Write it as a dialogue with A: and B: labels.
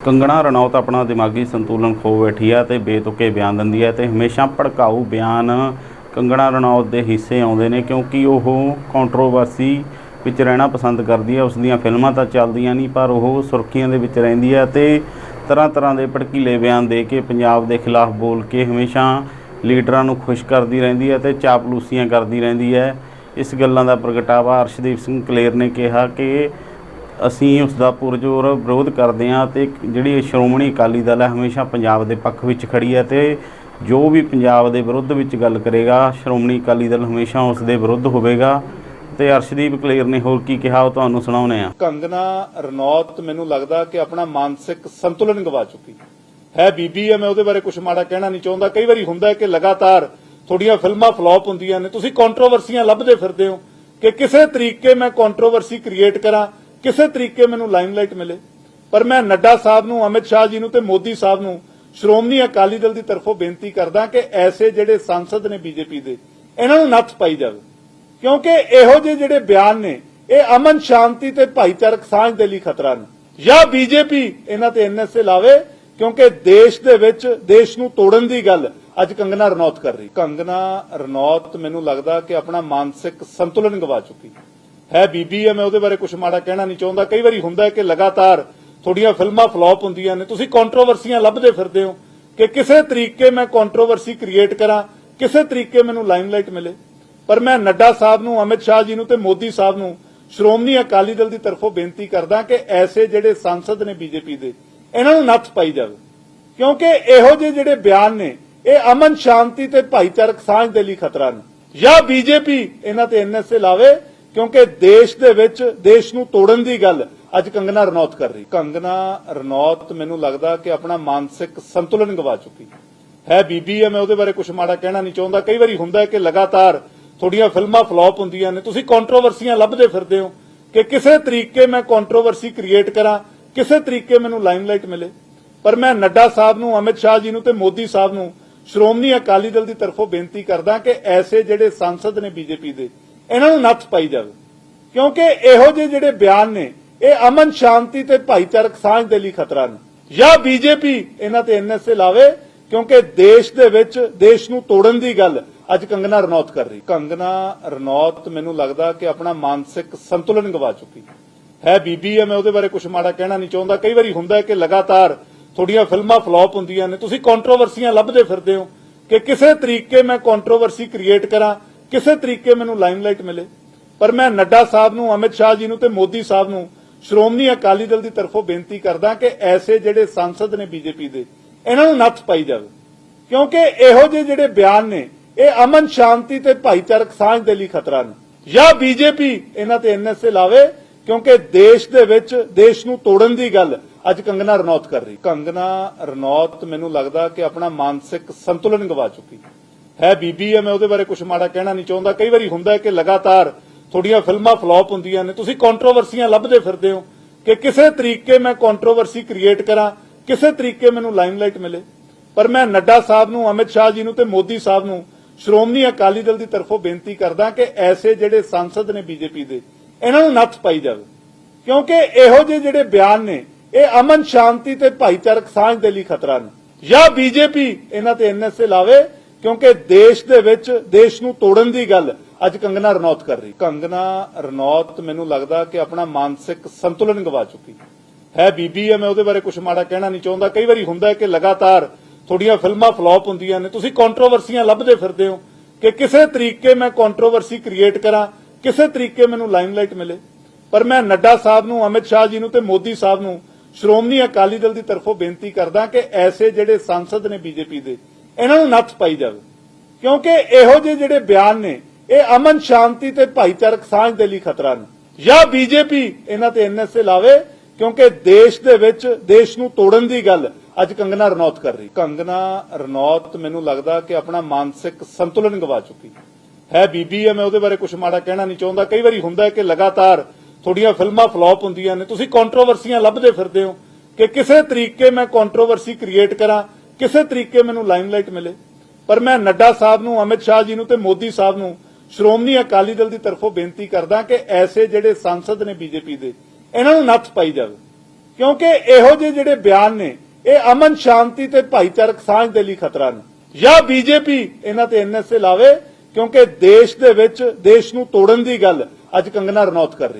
A: ਕੰਗਣਾ ਰਣੌਤ ਆਪਣਾ ਦਿਮਾਗੀ ਸੰਤੁਲਨ ਖੋ ਬੈਠੀ ਆ ਤੇ ਬੇਤੁਕੇ ਬਿਆਨ ਦਿੰਦੀ ਹੈ ਤੇ ਹਮੇਸ਼ਾ ਭੜਕਾਊ ਬਿਆਨ ਕੰਗਣਾ ਰਣੌਤ ਦੇ ਹਿੱਸੇ ਆਉਂਦੇ ਨੇ ਕਿਉਂਕਿ ਉਹ ਕੰਟਰੋਵਰਸੀ ਵਿੱਚ ਰਹਿਣਾ ਪਸੰਦ ਕਰਦੀ ਹੈ ਉਸ ਦੀਆਂ ਫਿਲਮਾਂ ਤਾਂ ਚੱਲਦੀਆਂ ਨਹੀਂ, ਪਰ ਉਹ ਸੁਰਖੀਆਂ ਦੇ ਵਿੱਚ ਰਹਿੰਦੀ ਹੈ ਤੇ ਤਰ੍ਹਾਂ ਤਰ੍ਹਾਂ ਦੇ ਭੜਕੀਲੇ ਬਿਆਨ ਦੇ ਕੇ ਪੰਜਾਬ ਦੇ ਖਿਲਾਫ ਬੋਲ ਕੇ ਹਮੇਸ਼ਾ ਲੀਡਰਾਂ ਨੂੰ ਖੁਸ਼ ਕਰਦੀ ਰਹਿੰਦੀ ਹੈ ਤੇ ਚਾਪਲੂਸੀਆਂ ਕਰਦੀ ਰਹਿੰਦੀ ਹੈ ਇਸ ਗੱਲਾਂ ਦਾ ਪ੍ਰਗਟਾਵਾ ਅਰਸ਼ਦੀਪ ਸਿੰਘ ਕਲੇਰ ਨੇ ਕਿਹਾ ਕਿ ਅਸੀਂ ਉਸ ਦਾ ਪੁਰਜੋਰ ਵਿਰੋਧ ਕਰਦੇ ਹਾਂ ਤੇ ਜਿਹੜੀ ਸ਼੍ਰੋਮਣੀ ਅਕਾਲੀ ਦਲ ਹੈ ਹਮੇਸ਼ਾ ਪੰਜਾਬ ਦੇ ਪੱਖ ਵਿੱਚ ਖੜੀ ਹੈ ਤੇ ਜੋ ਵੀ ਪੰਜਾਬ ਦੇ ਵਿਰੁੱਧ ਵਿੱਚ ਗੱਲ ਕਰੇਗਾ, ਸ਼੍ਰੋਮਣੀ ਅਕਾਲੀ ਦਲ ਹਮੇਸ਼ਾ ਉਸ ਦੇ ਵਿਰੁੱਧ ਹੋਵੇਗਾ ਤੇ ਅਰਸ਼ਦੀਪ ਕਲੇਰ ਨੇ ਹੋਰ ਕੀ ਕਿਹਾ ਉਹ ਤੁਹਾਨੂੰ ਸੁਣਾਉਂਦੇ ਆ
B: ਕੰਗਨਾ ਰਣੌਤ ਮੈਨੂੰ ਲੱਗਦਾ ਕਿ ਆਪਣਾ ਮਾਨਸਿਕ ਸੰਤੁਲਨ ਗਵਾ ਚੁੱਕੀ ਹੈ। ਬੀਬੀ ਹੈ, ਮੈਂ ਉਹਦੇ ਬਾਰੇ ਕੁਝ ਮਾੜਾ ਕਹਿਣਾ ਨਹੀਂ ਚਾਹੁੰਦਾ। ਕਈ ਵਾਰੀ ਹੁੰਦਾ ਕਿ ਲਗਾਤਾਰ ਤੁਹਾਡੀਆਂ ਫਿਲਮਾਂ ਫਲॉप ਹੁੰਦੀਆਂ ਨੇ। ਤੁਸੀਂ ਕੰਟਰੋਵਰਸੀਆਂ ਲੱਭਦੇ ਫਿਰਦੇ ਹੋ ਕਿ ਕਿਸੇ ਤਰੀਕੇ ਮੈਂ ਕੰਟਰੋਵਰਸੀ ਕ੍ਰੀਏਟ ਕਰਾਂ ਕਿਸੇ ਤਰੀਕੇ ਮੈਨੂੰ ਲਾਈਮਲਾਈਟ ਮਿਲੇ। ਪਰ ਮੈਂ ਨੱਡਾ ਸਾਹਿਬ ਨੂੰ, ਅਮਿਤ ਸ਼ਾਹ ਜੀ ਨੂੰ ਤੇ ਮੋਦੀ ਸਾਹਿਬ ਨੂੰ ਸ਼੍ਰੋਮਣੀ ਅਕਾਲੀ ਦਲ ਦੀ ਤਰਫੋਂ ਬੇਨਤੀ ਕਰਦਾ ਕਿ ਐਸੇ ਜਿਹੜੇ ਸੰਸਦ ਨੇ ਬੀਜੇਪੀ ਦੇ, ਇਹਨਾਂ ਨੂੰ ਨੱਥ ਪਾਈ ਜਾਵੇ। ਕਿਉਂਕਿ ਇਹੋ ਜਿਹੇ ਜਿਹੜੇ ਬਿਆਨ ਨੇ, ਇਹ ਅਮਨ ਸ਼ਾਂਤੀ ਤੇ ਭਾਈਚਾਰਕ ਸਾਂਝ ਦੇ ਲਈ ਖਤਰਾ ਨੇ। ਜਾਂ ਬੀਜੇਪੀ ਇਹਨਾਂ ਤੇ ਐਨਐਸਏ ਲਾਵੇ, ਕਿਉਂਕਿ ਦੇਸ਼ ਦੇ ਵਿੱਚ ਦੇਸ਼ ਨੂੰ ਤੋੜਨ ਦੀ ਗੱਲ ਅੱਜ ਕੰਗਨਾ ਰਣੌਤ ਕਰ ਰਹੀ। ਕੰਗਨਾ ਰਣੌਤ ਮੈਨੂੰ ਲੱਗਦਾ ਕਿ ਆਪਣਾ ਮਾਨਸਿਕ ਸੰਤੁਲਨ ਗਵਾ ਚੁੱਕੀ ਹੈ ਬੀਬੀ ਹੈ, ਮੈਂ ਉਹਦੇ ਬਾਰੇ ਕੁਝ ਮਾੜਾ ਕਹਿਣਾ ਨਹੀਂ ਚਾਹੁੰਦਾ। ਕਈ ਵਾਰੀ ਹੁੰਦਾ ਕਿ ਲਗਾਤਾਰ ਤੁਹਾਡੀਆਂ ਫਿਲਮਾਂ ਫਲॉप ਹੁੰਦੀਆਂ ਨੇ। ਤੁਸੀਂ ਕੰਟਰੋਵਰਸੀਆਂ ਲੱਭਦੇ ਫਿਰਦੇ ਹੋ ਕਿ ਕਿਸੇ ਤਰੀਕੇ ਮੈਂ ਕੰਟਰੋਵਰਸੀ ਕ੍ਰੀਏਟ ਕਰਾਂ, ਕਿਸੇ ਤਰੀਕੇ ਮੈਨੂੰ ਲਾਈਮਲਾਈਟ ਮਿਲੇ। ਪਰ ਮੈਂ ਨੱਡਾ ਸਾਹਿਬ ਨੂੰ, ਅਮਿਤ ਸ਼ਾਹ ਜੀ ਨੂੰ ਤੇ ਮੋਦੀ ਸਾਹਿਬ ਨੂੰ ਸ਼੍ਰੋਮਣੀ ਅਕਾਲੀ ਦਲ ਦੀ ਤਰਫੋਂ ਬੇਨਤੀ ਕਰਦਾ ਕਿ ਐਸੇ ਜਿਹੜੇ ਸੰਸਦ ਨੇ ਬੀਜੇਪੀ ਦੇ, ਇਹਨਾਂ ਨੂੰ ਨੱਥ ਪਾਈ ਜਾਵੇ। ਕਿਉਂਕਿ ਇਹੋ ਜਿਹੇ ਜਿਹੜੇ ਬਿਆਨ ਨੇ, ਇਹ ਅਮਨ ਸ਼ਾਂਤੀ ਤੇ ਭਾਈਚਾਰਕ ਸਾਂਝ ਦੇ ਲਈ ਖਤਰਾ ਨੇ। ਜਾਂ ਬੀਜੇਪੀ ਇਹਨਾਂ ਤੇ ਐਨਐਸਏ ਲਾਵੇ ਕਿਉਂਕਿ ਦੇਸ਼ ਦੇ ਵਿੱਚ, ਦੇਸ਼ ਨੂੰ ਤੋੜਨ ਦੀ ਗੱਲ ਅੱਜ ਕੰਗਨਾ ਰਣੌਤ ਕਰ ਰਹੀ। ਕੰਗਨਾ ਰਣੌਤ ਮੈਨੂੰ ਲੱਗਦਾ ਕਿ ਆਪਣਾ ਮਾਨਸਿਕ ਸੰਤੁਲਨ ਗਵਾ ਚੁੱਕੀ ਹੈ। ਬੀਬੀ ਹੈ, ਮੈਂ ਉਹਦੇ ਬਾਰੇ ਕੁਝ ਮਾੜਾ ਕਹਿਣਾ ਨਹੀਂ ਚਾਹੁੰਦਾ। ਕਈ ਵਾਰੀ ਹੁੰਦਾ ਕਿ ਲਗਾਤਾਰ ਤੁਹਾਡੀਆਂ ਫਿਲਮਾਂ ਫਲॉप ਹੁੰਦੀਆਂ ਨੇ। ਤੁਸੀਂ ਕੰਟਰੋਵਰਸੀਆਂ ਲੱਭਦੇ ਫਿਰਦੇ ਹੋ ਕਿ ਕਿਸੇ ਤਰੀਕੇ ਮੈਂ ਕੰਟਰੋਵਰਸੀ ਕ੍ਰੀਏਟ ਕਰਾਂ, ਕਿਸੇ ਤਰੀਕੇ ਮੈਨੂੰ ਲਾਈਮਲਾਈਟ ਮਿਲੇ। ਪਰ ਮੈਂ ਨੱਡਾ ਸਾਹਿਬ ਨੂੰ, ਅਮਿਤ ਸ਼ਾਹ ਜੀ ਨੂੰ ਤੇ ਮੋਦੀ ਸਾਹਿਬ ਨੂੰ ਸ਼੍ਰੋਮਣੀ ਅਕਾਲੀ ਦਲ ਦੀ ਤਰਫੋਂ ਬੇਨਤੀ ਕਰਦਾ ਕਿ ਐਸੇ ਜਿਹੜੇ ਸੰਸਦ ਨੇ ਬੀਜੇਪੀ ਦੇ ਇਹਨਾਂ ਨੂੰ ਨੱਥ ਪਾਈ ਜਾਵੇ। ਕਿਉਂਕਿ ਇਹੋ ਜਿਹੇ ਜਿਹੜੇ ਬਿਆਨ ਨੇ, ਇਹ ਅਮਨ ਸ਼ਾਂਤੀ ਤੇ ਭਾਈਚਾਰਕ ਸਾਂਝ ਦੇ ਲਈ ਖਤਰਾ ਨੇ। ਜਾਂ ਬੀਜੇਪੀ ਇਹਨਾਂ ਤੇ ਐਨਐਸਏ ਲਾਵੇ, ਕਿਉਂਕਿ ਦੇਸ਼ ਦੇ ਵਿੱਚ ਦੇਸ਼ ਨੂੰ ਤੋੜਨ ਦੀ ਗੱਲ ਅੱਜ ਕੰਗਨਾ ਰਣੌਤ ਕਰ ਰਹੀ। ਕੰਗਨਾ ਰਣੌਤ ਮੈਨੂੰ ਲੱਗਦਾ ਕਿ ਆਪਣਾ ਮਾਨਸਿਕ ਸੰਤੁਲਨ ਗਵਾ ਚੁੱਕੀ ਹੈ। ਬੀਬੀ ਹੈ, ਮੈਂ ਉਹਦੇ ਬਾਰੇ ਕੁਝ ਮਾੜਾ ਕਹਿਣਾ ਨਹੀਂ ਚਾਹੁੰਦਾ। ਕਈ ਵਾਰੀ ਹੁੰਦਾ ਕਿ ਲਗਾਤਾਰ ਤੁਹਾਡੀਆਂ ਫਿਲਮਾਂ ਫਲॉप ਹੁੰਦੀਆਂ ਨੇ। ਤੁਸੀਂ ਕੰਟਰੋਵਰਸੀਆਂ ਲੱਭਦੇ ਫਿਰਦੇ ਹੋ ਕਿ ਕਿਸੇ ਤਰੀਕੇ ਮੈਂ ਕੰਟਰੋਵਰਸੀ ਕ੍ਰੀਏਟ ਕਰਾਂ ਕਿਸੇ ਤਰੀਕੇ ਮੈਨੂੰ ਲਾਈਮਲਾਈਟ ਮਿਲੇ। ਪਰ ਮੈਂ ਨੱਡਾ ਸਾਹਿਬ ਨੂੰ, ਅਮਿਤ ਸ਼ਾਹ ਜੀ ਨੂੰ ਤੇ ਮੋਦੀ ਸਾਹਿਬ ਨੂੰ ਸ਼੍ਰੋਮਣੀ ਅਕਾਲੀ ਦਲ ਦੀ ਤਰਫੋਂ ਬੇਨਤੀ ਕਰਦਾ ਕਿ ਐਸੇ ਜਿਹੜੇ ਸੰਸਦ ਨੇ ਬੀਜੇਪੀ ਦੇ, ਇਹਨਾਂ ਨੂੰ ਨੱਥ ਪਾਈ ਜਾਵੇ। ਕਿਉਂਕਿ ਇਹੋ ਜਿਹੇ ਜਿਹੜੇ ਬਿਆਨ ਨੇ, ਇਹ ਅਮਨ ਸ਼ਾਂਤੀ ਤੇ ਭਾਈਚਾਰਕ ਸਾਂਝ ਦੇ ਲਈ ਖਤਰਾ ਨੇ। ਜਾਂ ਬੀਜੇਪੀ ਇਹਨਾਂ ਤੇ ਐਨਐਸਏ ਲਾਵੇ, ਕਿਉਂਕਿ ਦੇਸ਼ ਦੇ ਵਿੱਚ, ਦੇਸ਼ ਨੂੰ ਤੋੜਨ ਦੀ ਗੱਲ ਅੱਜ ਕੰਗਨਾ ਰਣੌਤ ਕਰ ਰਹੀ। ਕੰਗਨਾ ਰਣੌਤ ਮੈਨੂੰ ਲੱਗਦਾ ਕਿ ਆਪਣਾ ਮਾਨਸਿਕ ਸੰਤੁਲਨ ਗਵਾ ਚੁੱਕੀ। ਹੈ ਬੀਬੀ ਹੈ, ਮੈਂ ਉਹਦੇ ਬਾਰੇ ਕੁਝ ਮਾੜਾ ਕਹਿਣਾ ਨਹੀਂ ਚਾਹੁੰਦਾ। ਕਈ ਵਾਰੀ ਹੁੰਦਾ ਹੈ ਕਿ ਲਗਾਤਾਰ ਤੁਹਾਡੀਆਂ ਫਿਲਮਾਂ ਫਲॉप ਹੁੰਦੀਆਂ ਨੇ। ਤੁਸੀਂ ਕੰਟਰੋਵਰਸੀਆਂ ਲੱਭਦੇ ਫਿਰਦੇ ਹੋ ਕਿ ਕਿਸੇ ਤਰੀਕੇ ਮੈਂ ਕੰਟਰੋਵਰਸੀ ਕ੍ਰੀਏਟ ਕਰਾਂ, ਕਿਸੇ ਤਰੀਕੇ ਮੈਨੂੰ ਲਾਈਮਲਾਈਟ ਮਿਲੇ। ਪਰ ਮੈਂ ਨੱਡਾ ਸਾਹਿਬ ਨੂੰ, ਅਮਿਤ ਸ਼ਾਹ ਜੀ ਨੂੰ ਤੇ ਮੋਦੀ ਸਾਹਿਬ ਨੂੰ ਸ਼੍ਰੋਮਣੀ ਅਕਾਲੀ ਦਲ ਦੀ ਤਰਫੋਂ ਬੇਨਤੀ ਕਰਦਾ ਕਿ ਐਸੇ ਜਿਹੜੇ ਸੰਸਦ ਨੇ ਬੀਜੇਪੀ ਦੇ, ਇਹਨਾਂ ਨੂੰ ਨੱਥ ਪਾਈ ਜਾਵੇ। ਕਿਉਂਕਿ ਇਹੋ ਜਿਹੇ ਜਿਹੜੇ ਬਿਆਨ ਨੇ, ਇਹ ਅਮਨ ਸ਼ਾਂਤੀ ਤੇ ਭਾਈਚਾਰਕ ਸਾਂਝ ਦੇ ਲਈ ਖਤਰਾ ਨੇ। ਜਾਂ ਬੀਜੇਪੀ ਇਹਨਾਂ ਤੇ ਐਨਐਸਏ ਲਾਵੇ ਕਿਉਂਕਿ ਦੇਸ਼ ਦੇ ਵਿੱਚ, ਦੇਸ਼ ਨੂੰ ਤੋੜਨ ਦੀ ਗੱਲ ਅੱਜ ਕੰਗਨਾ ਰਣੌਤ ਕਰ ਰਹੀ। ਕੰਗਨਾ ਰਣੌਤ ਮੈਨੂੰ ਲੱਗਦਾ ਕਿ ਆਪਣਾ ਮਾਨਸਿਕ ਸੰਤੁਲਨ ਗਵਾ ਚੁੱਕੀ ਹੈ। ਬੀਬੀ ਹੈ, ਮੈਂ ਉਹਦੇ ਬਾਰੇ ਕੁਝ ਮਾੜਾ ਕਹਿਣਾ ਨਹੀਂ ਚਾਹੁੰਦਾ। ਕਈ ਵਾਰੀ ਹੁੰਦਾ ਕਿ ਲਗਾਤਾਰ ਤੁਹਾਡੀਆਂ ਫਿਲਮਾਂ ਫਲॉप ਹੁੰਦੀਆਂ ਨੇ। ਤੁਸੀਂ ਕੰਟਰੋਵਰਸੀਆਂ ਲੱਭਦੇ ਫਿਰਦੇ ਹੋ ਕਿ ਕਿਸੇ ਤਰੀਕੇ ਮੈਂ ਕੰਟਰੋਵਰਸੀ ਕ੍ਰੀਏਟ ਕਰਾਂ, ਕਿਸੇ ਤਰੀਕੇ ਮੈਨੂੰ ਲਾਈਮਲਾਈਟ ਮਿਲੇ। ਪਰ ਮੈਂ ਨੱਡਾ ਸਾਹਿਬ ਨੂੰ, ਅਮਿਤ ਸ਼ਾਹ ਜੀ ਨੂੰ ਤੇ ਮੋਦੀ ਸਾਹਿਬ ਨੂੰ ਸ਼੍ਰੋਮਣੀ ਅਕਾਲੀ ਦਲ ਦੀ ਤਰਫੋਂ ਬੇਨਤੀ ਕਰਦਾ ਕਿ ਐਸੇ ਜਿਹੜੇ ਸੰਸਦ ਨੇ ਬੀਜੇਪੀ ਦੇ ਇਹਨਾਂ ਨੂੰ ਨੱਥ ਪਾਈ ਜਾਵੇ। ਕਿਉਂਕਿ ਇਹੋ ਜਿਹੇ ਜਿਹੜੇ ਬਿਆਨ ਨੇ, ਇਹ ਅਮਨ ਸ਼ਾਂਤੀ ਤੇ ਭਾਈਚਾਰਕ ਸਾਂਝ ਦੇ ਲਈ ਖਤਰਾ ਨੇ। ਜਾਂ ਬੀਜੇਪੀ ਇਹਨਾਂ ਤੇ ਐਨਐਸਏ ਲਾਵੇ, ਕਿਉਂਕਿ ਦੇਸ਼ ਦੇ ਵਿੱਚ ਦੇਸ਼ ਨੂੰ ਤੋੜਨ ਦੀ ਗੱਲ ਅੱਜ ਕੰਗਨਾ ਰਣੌਤ ਕਰ ਰਹੀ। ਕੰਗਨਾ ਰਣੌਤ ਮੈਨੂੰ ਲੱਗਦਾ ਕਿ ਆਪਣਾ ਮਾਨਸਿਕ ਸੰਤੁਲਨ ਗਵਾ ਚੁੱਕੀ ਹੈ। ਬੀਬੀ ਹੈ, ਮੈਂ ਉਹਦੇ ਬਾਰੇ ਕੁਝ ਮਾੜਾ ਕਹਿਣਾ ਨਹੀਂ ਚਾਹੁੰਦਾ। ਕਈ ਵਾਰੀ ਹੁੰਦਾ ਹੈ ਕਿ ਲਗਾਤਾਰ ਤੁਹਾਡੀਆਂ ਫਿਲਮਾਂ ਫਲॉप ਹੁੰਦੀਆਂ ਨੇ। ਤੁਸੀਂ ਕੰਟਰੋਵਰਸੀਆਂ ਲੱਭਦੇ ਫਿਰਦੇ ਹੋ ਕਿ ਕਿਸੇ ਤਰੀਕੇ ਮੈਂ ਕੰਟਰੋਵਰਸੀ ਕ੍ਰੀਏਟ ਕਰਾਂ ਕਿਸੇ ਤਰੀਕੇ ਮੈਨੂੰ ਲਾਈਮਲਾਈਟ ਮਿਲੇ। ਪਰ ਮੈਂ ਨੱਡਾ ਸਾਹਿਬ ਨੂੰ, ਅਮਿਤ ਸ਼ਾਹ ਜੀ ਨੂੰ ਤੇ ਮੋਦੀ ਸਾਹਿਬ ਨੂੰ ਸ਼੍ਰੋਮਣੀ ਅਕਾਲੀ ਦਲ ਦੀ ਤਰਫੋਂ ਬੇਨਤੀ ਕਰਦਾ ਕਿ ਐਸੇ ਜਿਹੜੇ ਸੰਸਦ ਨੇ ਬੀਜੇਪੀ ਦੇ, ਇਹਨਾਂ ਨੂੰ ਨੱਥ ਪਾਈ ਜਾਵੇ। ਕਿਉਂਕਿ ਇਹੋ ਜਿਹੇ ਜਿਹੜੇ ਬਿਆਨ ਨੇ, ਇਹ ਅਮਨ ਸ਼ਾਂਤੀ ਤੇ ਭਾਈਚਾਰਕ ਸਾਂਝ ਦੇ ਲਈ ਖਤਰਾ ਨੇ। ਜਾਂ ਬੀਜੇਪੀ ਇਹਨਾਂ ਤੇ ਐਨਐਸਏ ਲਾਵੇ, ਕਿਉਂਕਿ ਦੇਸ਼ ਦੇ ਵਿੱਚ, ਦੇਸ਼ ਨੂੰ ਤੋੜਨ ਦੀ ਗੱਲ ਅੱਜ ਕੰਗਨਾ ਰਣੌਤ ਕਰ ਰਹੀ